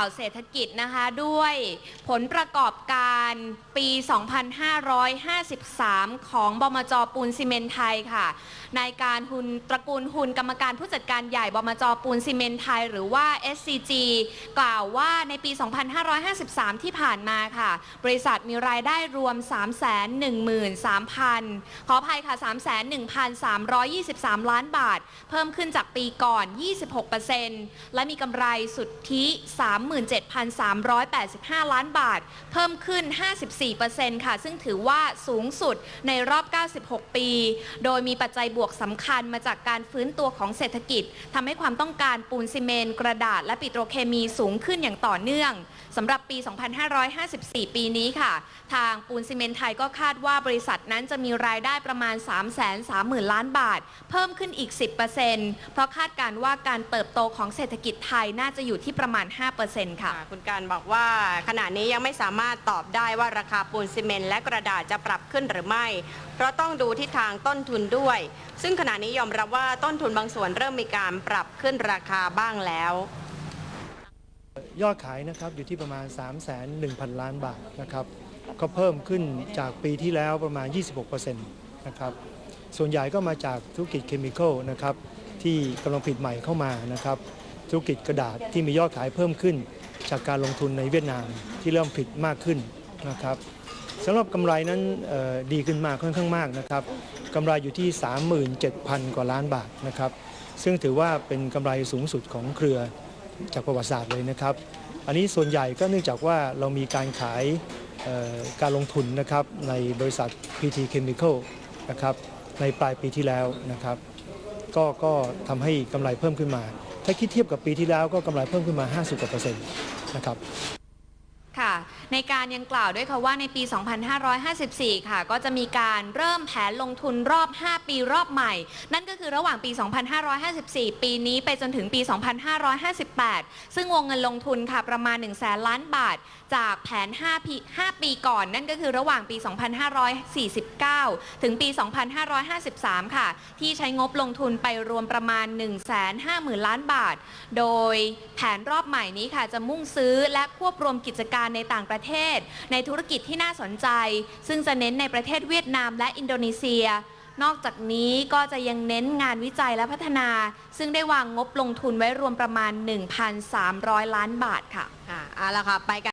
าวเศรษฐกิจนะคะด้วยผลประกอบการปี 2553 ของบมจปูนซีเมนไทยค่ะ นายการหุนตระกูลหุนกรรมการผู้จัดการใหญ่บมจปูนซีเมนไทย หรือว่า SCG กล่าวว่าในปี 2553 ที่ผ่านมาค่ะ บริษัทมีรายได้รวม 313,000 ขออภัยค่ะ 311,323 ล้านบาท เพิ่มขึ้นจากปีก่อน 26%และมีกำไรสุทธิ3 37,385 ล้านบาท เพิ่มขึ้น 54%ค่ะ ซึ่งถือว่าสูงสุดในรอบ 96 ปี โดยมีปัจจัยบวกสำคัญมาจากการฟื้นตัวของเศรษฐกิจทำให้ความต้องการปูนซีเมนต์กระดาษ และปิโตรเคมีสูงขึ้นอย่างต่อเนื่องสำหรับปี 2554 ปีนี้ค่ะ ทางปูนซีเมนต์ไทยก็คาดว่าบริษัทนั้นจะมีรายได้ประมาณ 330,000 ล้านบาท เพิ่มขึ้นอีก 10%เพราะคาดการณ์ว่าการเติบโตของเศรษฐกิจไทยน่าจะอยู่ที่ประมาณ 5%ค่ะค่ะ คุณการบอกว่าขณะนี้ยังไม่สามารถตอบได้ว่าราคาปูนซีเมนต์และกระดาษจะปรับขึ้นหรือไม่ เพราะต้องดูทิศทางต้นทุนด้วย ซึ่งขณะนี้ยอมรับว่าต้นทุนบางส่วนเริ่มมีการปรับขึ้นราคาบ้างแล้วยอดขายนะครับอยู่ที่ประมาณ 3 1 0 0 0 ล้านบาทนะครับก็เพิ่มขึ้นจากปีที่แล้วประมาณ 26%นะครับส่วนใหญ่ก็มาจากธุรกิจเคมีคอลนะครับที่กำลังผลิตใหม่เข้ามานะครับธุรกิจกระดาษที่มียอดขายเพิ่มขึ้น จากการลงทุนในเวียดนามที่เริ่มผลิตมากขึ้นนะครับสำหรับกำไรนั้นดีขึ้นมากค่อนข้างมากนะครับกำไรอยู่ที่ 37,000 กว่าล้านบาทนะครับ ซึ่งถือว่าเป็นกำไรสูงสุดของเครือจากประวัติศาสตร์เลยนะครับ อันนี้ส่วนใหญ่ก็เนื่องจากว่าเรามีการขายการลงทุนนะครับในบริษัท PT Chemical นะครับในปลายปีที่แล้วนะครับ ก็ก็ทำให้กำไรเพิ่มขึ้นมา ถ้าคิดเทียบกับปีที่แล้วก็กำไรเพิ่มขึ้นมา 50กว่าเปอร์เซ็นต์นะครับค่ะ ในการยังกล่าวด้วยค่ะว่าในปี 2554 ค่ะ ก็จะมีการเริ่มแผนลงทุนรอบ 5 ปีรอบใหม่ นั่นก็คือระหว่างปี 2554 ปีนี้ไปจนถึงปี 2558 ซึ่งวงเงินลงทุนค่ะประมาณ 1 0 0 0 0แสนล้านบาท จากแผน 5 ปี 5 ปีก่อน นั่นก็คือระหว่างปี 2549 ถึงปี 2553 ค่ะ ที่ใช้งบลงทุนไปรวมประมาณ 150,000 ล้านบาท โดยแผนรอบใหม่นี้ค่ะจะมุ่งซื้อและควบรวมกิจการในต่างประเทศ ในธุรกิจที่น่าสนใจ ซึ่งจะเน้นในประเทศเวียดนามและอินโดนีเซีย นอกจากนี้ก็จะยังเน้นงานวิจัยและพัฒนา ซึ่งได้วางงบลงทุนไว้รวมประมาณ 1,300 ล้านบาทค่ะ อ่าเอาละค่ะไปกัน